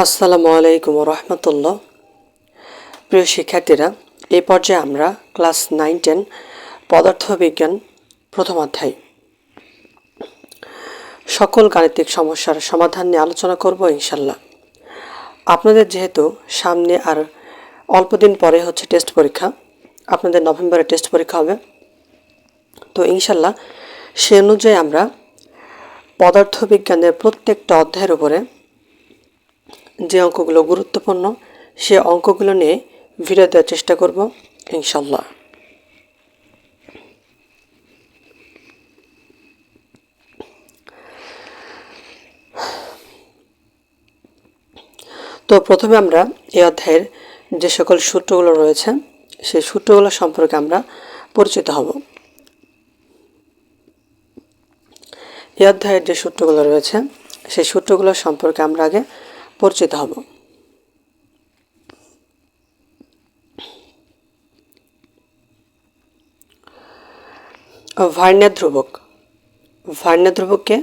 আসসালামু আলাইকুম রহমতুল্লাহ প্রিয় শিক্ষার্থীরা এই পর্যায়ে আমরা ক্লাস নাইন, টেন পদার্থবিজ্ঞান প্রথম অধ্যায়। সকল গাণিতিক সমস্যার সমাধান নিয়ে আলোচনা করব ইনশাল্লাহ আপনাদের যেহেতু সামনে আর অল্প দিন পরে হচ্ছে টেস্ট পরীক্ষা, আপনাদের নভেম্বরে টেস্ট পরীক্ষা হবে। তো ইনশাল্লাহ সে অনুযায়ী আমরা পদার্থবিজ্ঞানের প্রত্যেকটা অধ্যায়ের উপরে যে অঙ্কগুলো গুরুত্বপূর্ণ, সে অঙ্কগুলো নিয়ে ভিডিও দেওয়ার চেষ্টা করব ইনশাল্লাহ তো প্রথমে আমরা এই অধ্যায়ের যে সকল সূত্রগুলো রয়েছে, সেই সূত্রগুলো সম্পর্কে আমরা পরিচিত হব। এই অধ্যায়ের যে সূত্রগুলো রয়েছে, সেই সূত্রগুলো সম্পর্কে আমরা আগে পরিচিত হব। ভার্নিয়ার ধ্রুবক। ভার্নিয়ার ধ্রুবককে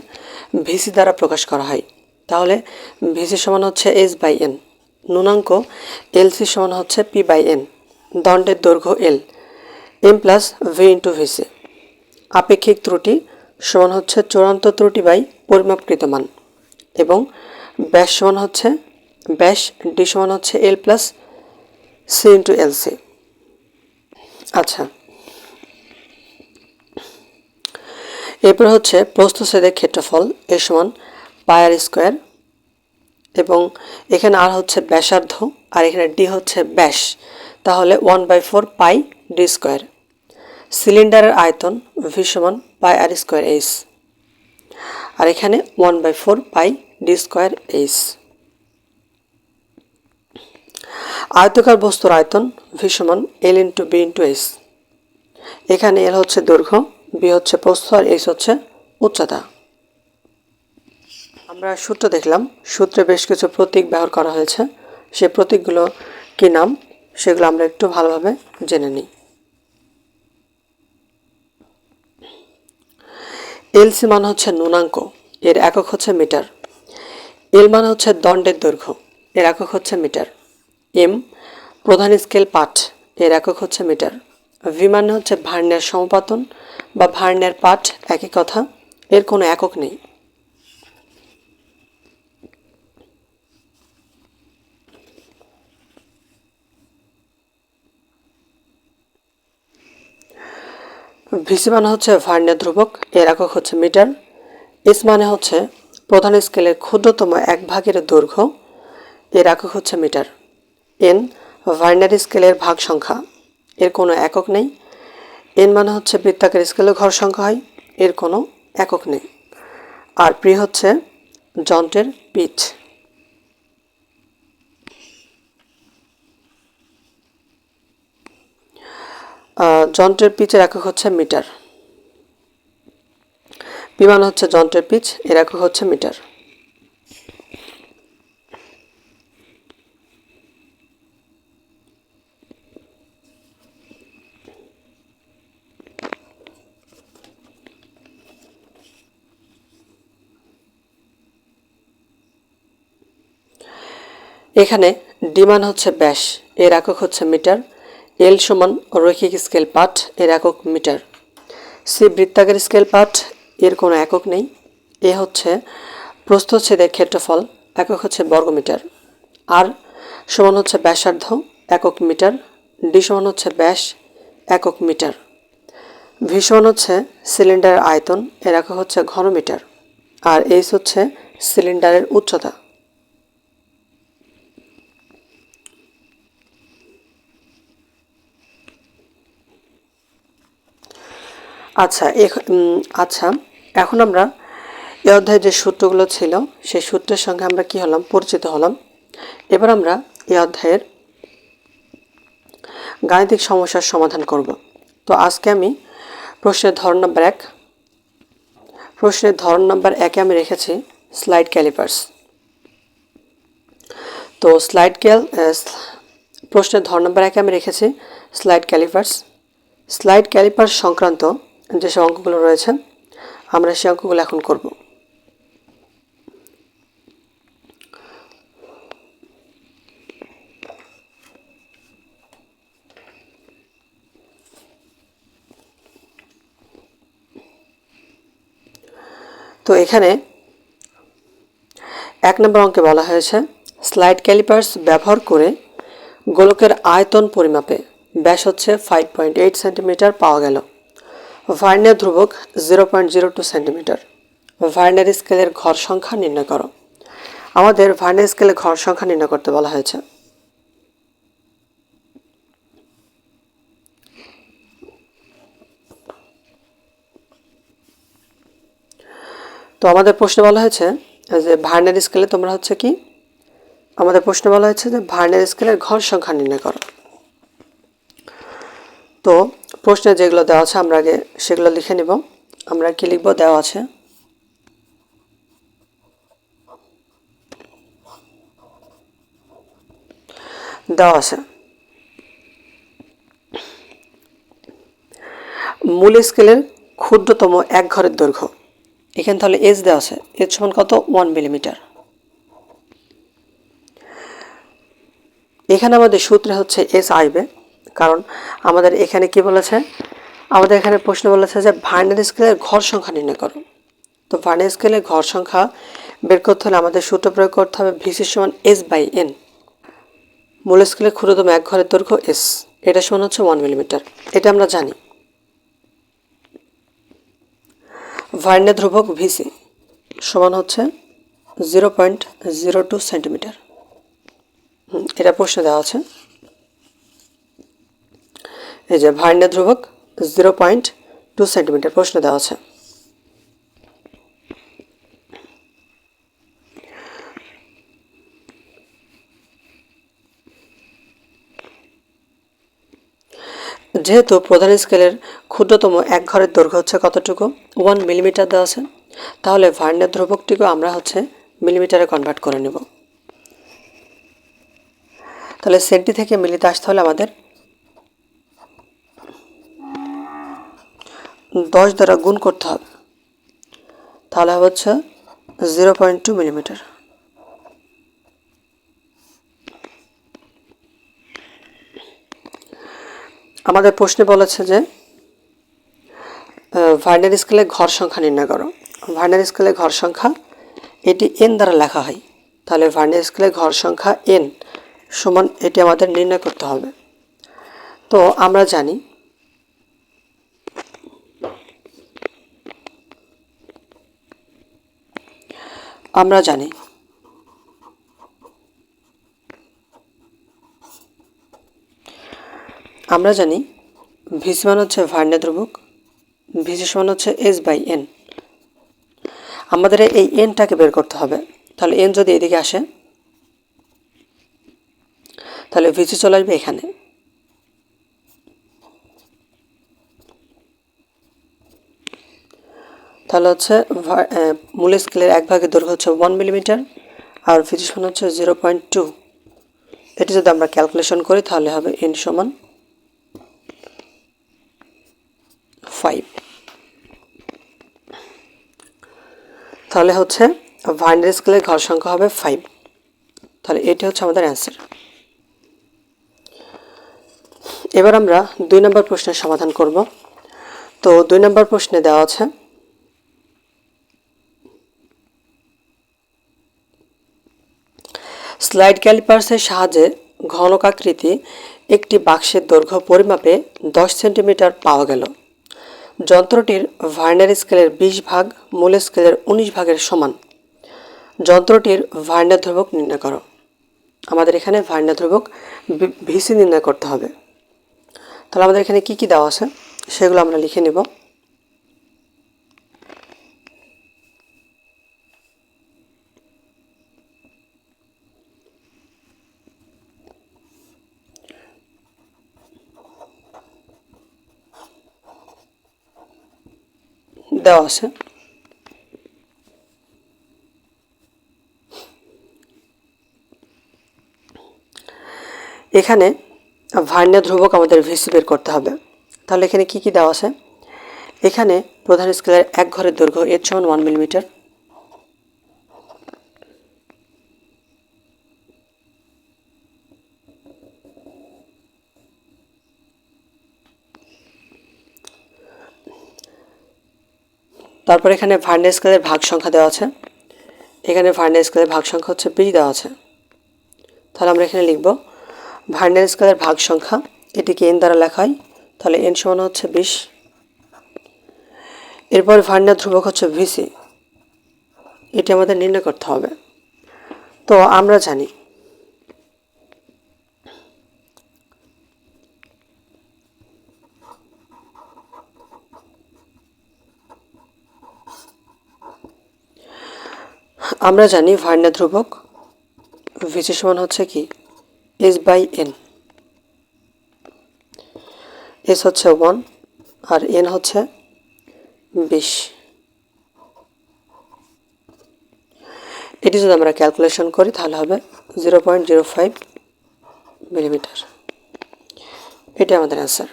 ভিসি দ্বারা প্রকাশ করা হয়। তাহলে ভিসি সমান হচ্ছে এস বাই এন। নুনাঙ্ক এলসি সমান হচ্ছে পি বাই এন। দণ্ডের দৈর্ঘ্য L. M plus V into VC. আপেক্ষিক ত্রুটি সমান হচ্ছে চূড়ান্ত ত্রুটি বাই পরিমাপকৃত মান। এবং ব্যাস সমান হচ্ছে, ব্যাস ডি সমান হচ্ছে L plus C into L C. আচ্ছা। এরপর হচ্ছে প্রস্থছেদের ক্ষেত্রফল, এ সমান পায়ার স্কোয়ার, এবং এখানে আর হচ্ছে ব্যাসার্ধ, আর এখানে ডি হচ্ছে ব্যাস। তাহলে one by four pi D square. সিলিন্ডারের আয়তন ভি সমান পাই আর স্কোয়ার এইচ। আর এখানে one by four pi D square H আয়তকার বস্তুর আয়তন ভি সমান L into B into H এখানে এল হচ্ছে দৈর্ঘ্য বি হচ্ছে প্রস্থ আর এইচ হচ্ছে উচ্চতা। আমরা সূত্র দেখলাম, সূত্রে বেশ কিছু প্রতীক ব্যবহার করা হয়েছে। সে প্রতীকগুলো কি নাম, সেগুলো আমরা একটু ভালোভাবে জেনে নিই। এলসি মান হচ্ছে নুনাঙ্ক এর একক হচ্ছে মিটার। এল মানে হচ্ছে দণ্ডের দৈর্ঘ্য, এর একক হচ্ছে মিটার। এম, প্রধান স্কেল পাঠ, এর একক হচ্ছে মিটার। ভি মানে হচ্ছে ভার্নের সমপাতন বা ভার্নের পাঠ, একই কথা, এর কোনো একক নেই। ভিসি মানে হচ্ছে ভার্নের ধ্রুবক, এর একক হচ্ছে মিটার। এস মানে হচ্ছে প্রধান স্কেলের ক্ষুদ্রতম এক ভাগের দৈর্ঘ্য, এর একক হচ্ছে মিটার। এন ভার্নারি স্কেলের ভাগ সংখ্যা, এর কোনো একক নেই। এন মানে হচ্ছে বৃত্তাকার স্কেলের ঘর সংখ্যা হয়, এর কোনো একক নেই। আর প্রি হচ্ছে যন্ত্রের পিচ। যন্ত্রের পিচের একক হচ্ছে মিটার। বিমান হচ্ছে যন্ত্রের পিচ, এর একক হচ্ছে মিটার। এখানে ডিমান হচ্ছে ব্যাস, এর একক হচ্ছে মিটার। এল সমান রৈখিক স্কেল পাঠ, এর একক মিটার। সি বৃত্তাকার স্কেল পাঠ এর কোনো একক নেই। এ হচ্ছে প্রস্থচ্ছেদের ক্ষেত্রফল, একক হচ্ছে বর্গমিটার। আর সমান হচ্ছে ব্যাসার্ধ, একক মিটার। ডি সমান হচ্ছে ব্যাস, একক মিটার। ভি সমান হচ্ছে সিলিন্ডারের আয়তন, এর একক হচ্ছে ঘনমিটার। আর এইচ হচ্ছে সিলিন্ডারের উচ্চতা। আচ্ছা আচ্ছা এখন আমরা এ অধ্যায়ে যে সূত্রগুলো ছিল, সেই সূত্রের সঙ্গে আমরা কি হলাম? পরিচিত হলাম। এবার আমরা এ অধ্যায়ের গাণিতিক সমস্যার সমাধান করব। তো আজকে আমি প্রশ্নের ধরন নাম্বার এক, প্রশ্নের ধরন নাম্বার একে আমি রেখেছি স্লাইড ক্যালিপার্স তো স্লাইড ক্যাল প্রশ্নের ধরন নাম্বার একে আমি রেখেছি স্লাইড ক্যালিপার্স স্লাইড ক্যালিপার্স সংক্রান্ত যেসব অঙ্কগুলো রয়েছে আমরা সে অঙ্কগুলো এখন করব। তো এখানে এক নম্বর অঙ্কে বলা হয়েছে স্লাইড ক্যালিপার্স ব্যবহার করে গোলকের আয়তন পরিমাপে ব্যাস হচ্ছে ফাইভ পয়েন্ট এইট সেন্টিমিটার পাওয়া গেল। ভার্নিয়ার ধ্রুবক zero point zero two centimetre. Vernier স্কেলের ঘর সংখ্যা নির্ণয় করো। আমাদের ভার্নিয়ার স্কেলের ঘর সংখ্যা নির্ণয় করতে বলা হয়েছে। তো আমাদের প্রশ্নে বলা হয়েছে যে ভার্নের স্কেলে তোমরা হচ্ছে কি? আমাদের প্রশ্নে বলা হয়েছে যে ভার্নের স্কেলের ঘর সংখ্যা নির্ণয় করো। তো প্রশ্নে যেগুলো দেওয়া আছে আমরা আগে সেগুলো লিখে নিব। আমরা কি লিখব? দেওয়া আছে। দেওয়া আছে। মূল স্কেলের ক্ষুদ্রতম এক ঘরের দৈর্ঘ্য। এখানে তাহলে এজ দেওয়া আছে। এজ সমান কত? One millimetre. এখানে আমাদের সূত্রে হচ্ছে এস আইবে। কারণ আমাদের এখানে কি বলেছে? আমাদের এখানে প্রশ্ন বলেছে যে ভার্নার স্কেলের ঘর সংখ্যা নির্ণয় করো। তো ভার্নার স্কেলের ঘর সংখ্যা বের করতে হলে আমাদের সূত্র প্রয়োগ করতে হবে ভিসি সমান এস বাই এন মূল স্কেলের ক্ষুদ্রতম এক ঘরের দৈর্ঘ্য এস এটা সমান হচ্ছে ওয়ান মিলিমিটার এটা আমরা জানি। ভার্নে ধ্রুবক ভিসি সমান হচ্ছে zero point zero two centimetre এটা প্রশ্ন দেওয়া আছে। এই যে ভার্নে ধ্রুবক জিরো পয়েন্ট টু সেন্টিমিটার প্রশ্ন দেওয়া আছে। যেহেতু প্রধান স্কেলের ক্ষুদ্রতম এক ঘরের দৈর্ঘ্য হচ্ছে কতটুকু? ওয়ান মিলিমিটার দেওয়া আছে। তাহলে ভার্নের ধ্রুবকটিকে আমরা হচ্ছে মিলিমিটারে কনভার্ট করে নেব। তাহলে সেন্টি থেকে মিলিতে আসতে হলে আমাদের দশ দ্বারা গুণ করতে হবে। তাহলে হচ্ছে জিরো পয়েন্ট টু মিলিমিটার। আমাদের প্রশ্নে বলেছে যে ভার্নার স্কেলে ঘর সংখ্যা নির্ণয় করো। ভার্নার স্কেলে ঘর সংখ্যা এটি এন দ্বারা লেখা হয়। তাহলে ভার্নার স্কেলে ঘর সংখ্যা এন সমান এটি আমাদের নির্ণয় করতে হবে। তো আমরা জানি আমরা জানি। আমরা জানি, ভিসি মান হচ্ছে ভার্নে ধ্রুবক, ভিসি সমান হচ্ছে এস বাই এন। আমাদের এই এনটাকে বের করতে হবে। তাহলে এন যদি এদিকে আসে, তাহলে ভিসি চলে আসবে এখানে। তাহলে হচ্ছে মূল স্কেলের এক ভাগের দৈর্ঘ্য হচ্ছে ওয়ান মিলিমিটার আর ফিজিশন হচ্ছে জিরো পয়েন্ট টু এটি যদি আমরা ক্যালকুলেশন করি, তাহলে হবে এন সমান ফাইভ তাহলে হচ্ছে ভাইনারি স্কেলের ঘর সংখ্যা হবে ফাইভ তাহলে এটি হচ্ছে আমাদের অ্যান্সার এবার আমরা দুই নম্বর প্রশ্নের সমাধান করব। তো দুই নম্বর প্রশ্নে দেওয়া আছে স্লাইড ক্যালিপার্সের সাহায্যে ঘনকাকৃতি একটি বাক্সের দৈর্ঘ্য পরিমাপে দশ সেন্টিমিটার পাওয়া গেল। যন্ত্রটির ভার্নার স্কেলের বিশ ভাগ, মূল স্কেলের উনিশ ভাগের সমান। যন্ত্রটির ভার্নার ধ্রুবক নির্ণয় করো। আমাদের এখানে ভার্নার ধ্রুবক ভিসি নির্ণয় করতে হবে। তাহলে আমাদের এখানে কি কি দেওয়া আছে, সেগুলো আমরা লিখে নেব। দেওয়া আছে এখানে ভার্নিয়া ধ্রুবক আমাদের ভিসি বের করতে হবে। তাহলে এখানে কি কি দেওয়া আছে? এখানে প্রধান স্কেলের এক ঘরের দৈর্ঘ্য এর সমান ওয়ান মিলিমিটার তারপর এখানে ভার্নিয়ার স্কেলের ভাগ সংখ্যা দেওয়া আছে। এখানে ভার্নিয়ার স্কেলের ভাগ সংখ্যা হচ্ছে বিশ দেওয়া আছে। তাহলে আমরা এখানে লিখব ভার্নিয়ার স্কেলের ভাগ সংখ্যা, এটিকে এন দ্বারা লেখা হয়, তাহলে এন সমান হচ্ছে বিশ। এরপর ভার্নিয়ার ধ্রুবক হচ্ছে ভিসি এটি আমাদের নির্ণয় করতে হবে। তো আমরা জানি আমরা জানি ভার্নিয়ার ধ্রুবক ভিসি সমান হচ্ছে কি? এস বাই এন এস হচ্ছে ওয়ান আর এন হচ্ছে বিশ। এটি যদি আমরা ক্যালকুলেশন করি, তাহলে হবে zero point zero five millimetre এটি আমাদের অ্যান্সার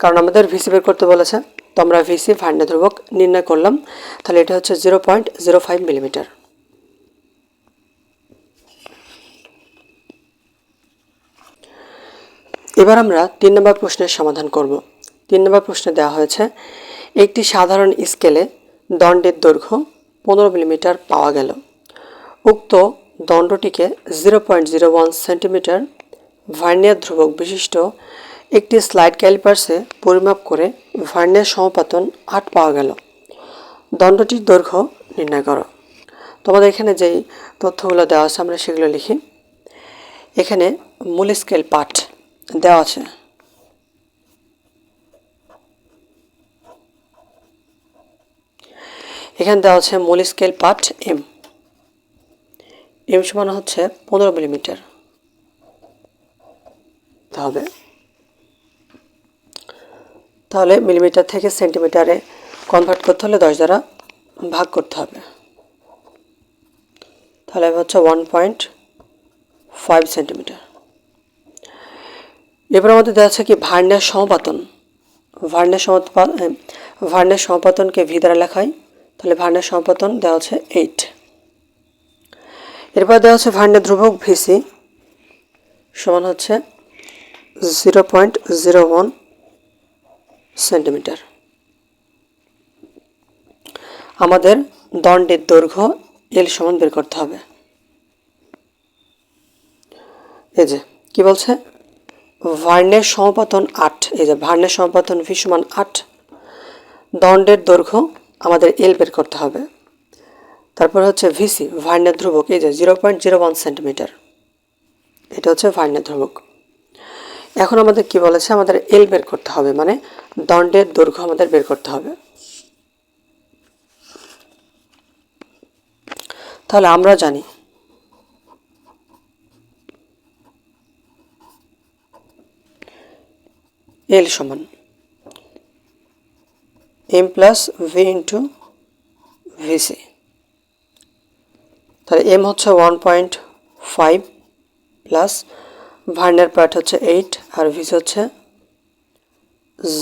কারণ আমাদের ভিসি বের করতে বলেছে, তো আমরা ভিসি ভান্ডা ধ্রুবক নির্ণয় করলাম, তাহলে এটা হচ্ছে zero point zero five millimetre এবার আমরা তিন নম্বর প্রশ্নের সমাধান করব। তিন নম্বর প্রশ্নে দেওয়া হয়েছে, একটি সাধারণ স্কেলে দণ্ডের দৈর্ঘ্য পনেরো মিলিমিটার পাওয়া গেল। উক্ত দণ্ডটিকে zero point zero one centimetre vernier ধ্রুবক বিশিষ্ট একটি স্লাইড ক্যালিপার্সে পরিমাপ করে ভার্নিয়ার সমপাতন আট পাওয়া গেল। দণ্ডটির দৈর্ঘ্য নির্ণয় করো। তোমাদের এখানে যেই তথ্যগুলো দেওয়া আছে আমরা সেগুলো লিখি। এখানে মূল স্কেল পাঠ। দেওয়া আছে এখানে দেওয়া আছে মূল স্কেল পাঠ এম। এম সমান হচ্ছে পনেরো মিলিমিটার। হবে তাহলে মিলিমিটার থেকে সেন্টিমিটারে কনভার্ট করতে হলে দশ দ্বারা ভাগ করতে হবে। তাহলে হচ্ছে ওয়ান পয়েন্ট ফাইভ সেন্টিমিটার এবার আমাদের দেওয়া আছে কি ভার্নের সমাপাতন। ভার্নের সমাপাতন ভার্নের সমাপাতনকে ভি দ্বারা লেখা হয়। তাহলে ভার্নের সমাপাতন দেওয়া আছে এইট। এরপর দেওয়া আছে ভার্নের ধ্রুবক ভিসি সমান হচ্ছে zero point zero one centimetre. আমাদের দণ্ডের দৈর্ঘ্য এল সমান বের করতে হবে। এই যে, কি বলছে? ভার্নের সমপাতন আট, এই যে ভার্নের সমপাতন ভি সমান আট, দণ্ডের দৈর্ঘ্য আমাদের এল বের করতে হবে। তারপর হচ্ছে ভিসি ভার্নের ধ্রুবক, এই যে zero point zero one centimetre এটা হচ্ছে ভার্নের ধ্রুবক। এখন আমাদের কি বলেছে? আমাদের এল বের করতে হবে মানে দণ্ডের দৈর্ঘ্য আমাদের বের করতে হবে। তাহলে আমরা জানি এল সমান। M plus V into VC তাহলে এম হচ্ছে ওয়ান পয়েন্ট ফাইভ প্লাস ভার্নের পার্ট হচ্ছে এইট আর ভিস হচ্ছে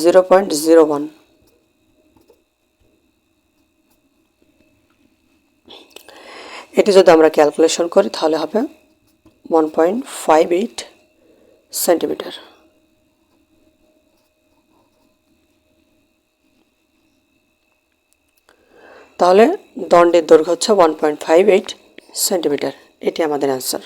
জিরো পয়েন্ট জিরো ওয়ান এটি যদি আমরা ক্যালকুলেশন করি তাহলে হবে one point five eight centimetre তাহলে দণ্ডের দৈর্ঘ্য হচ্ছে one point five eight centimetre এটি আমাদের অ্যান্সার